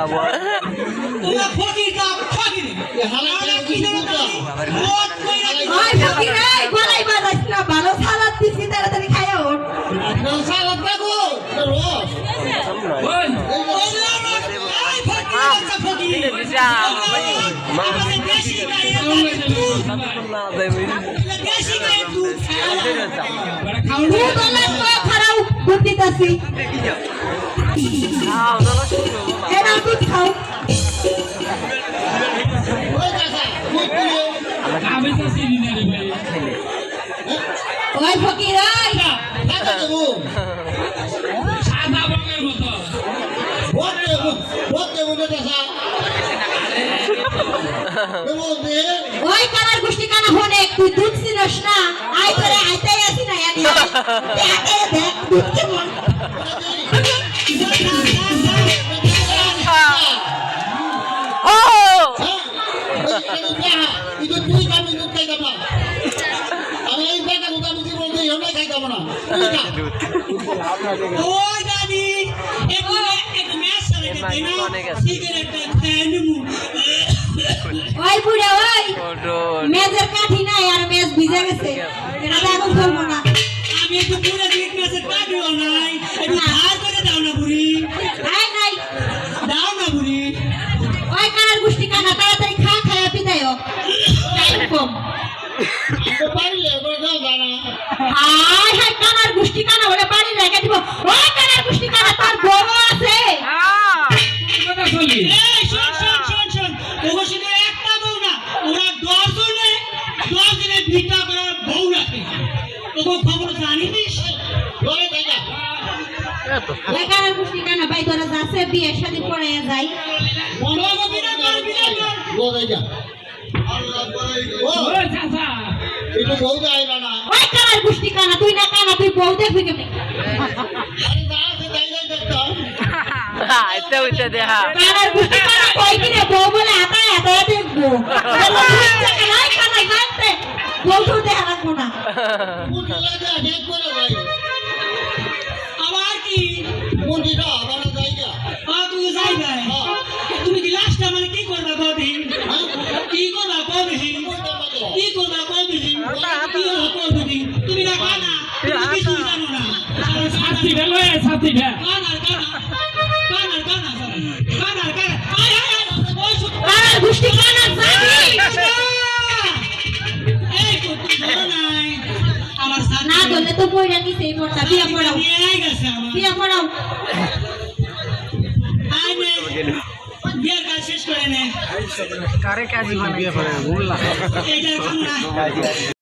তোমারে ফকির কাপ ফকির হালা কি কি জানো দুধ ওলাস তো দুধ দিতাছি এরা দুধ খাও ওই কাকা দুধ দিলে ওই ফকির এই টাকা দেবো ভোট দেবো ভোট দেবো না টাকা দেবো দে ওই কানার গোষ্ঠী কানা হনে তুই দুধ ছিনস না আই করে আইতাই আসি না এক দেখ দেখ দুধ কেমন ওই দাদি একটু একটু ম্যাচ করে দেই না সিগারেটটা নিমু ওই বুড়া ওই মেজের কাঠি নাই আর মেজ ভিজে গেছে। এটা তো এখন চলবো না। আমি একটু পুরো দিক ম্যাচের কাটিও নাই। একটু ধার করে দাও না বুড়ি। আই নাই। দাও না বুড়ি। ওই কানার গোষ্ঠী কানা তাড়াতাড়ি খা খায়া পিতায় টাইম কম। পারলে এবার যাও জানা হাই হাই কানার গোষ্ঠী কানা বলে বাড়ি রেখে দিব। ওই কানার গোষ্ঠী কানা তার বড় আছে। শোন শোন শোন শোন ওগো শুধু একটা বউ না ওরা দশ জনে দশ জনে ভিটা করার ওগো খবর জানিস? ধরে দেখা ওই কানার গোষ্ঠী ভাই তোরা যাচ্ছে বিয়ের সাথে পড়ে যাই। দেখা গোষ্ঠী কানা? তুই না কানা তুই বউ দেখবি কেমনি দেখতাম। কানার গোষ্ঠী কানা? কই কিনে বউ বলে কদিন কি করবা কদিন তুমি না কানা তুমি কিছু জানো না কানার কানা কানার কানা কানার কানা আয় আয় আয় ওই শুন কানার গোষ্ঠী কানা বইরা নিছে এই পড়তা বিয়া পড়াও বিয়া পড়াও আয় নে বিয়ের কাজ শেষ করে নে কারে কাজী বানাইছে এইটার কামনা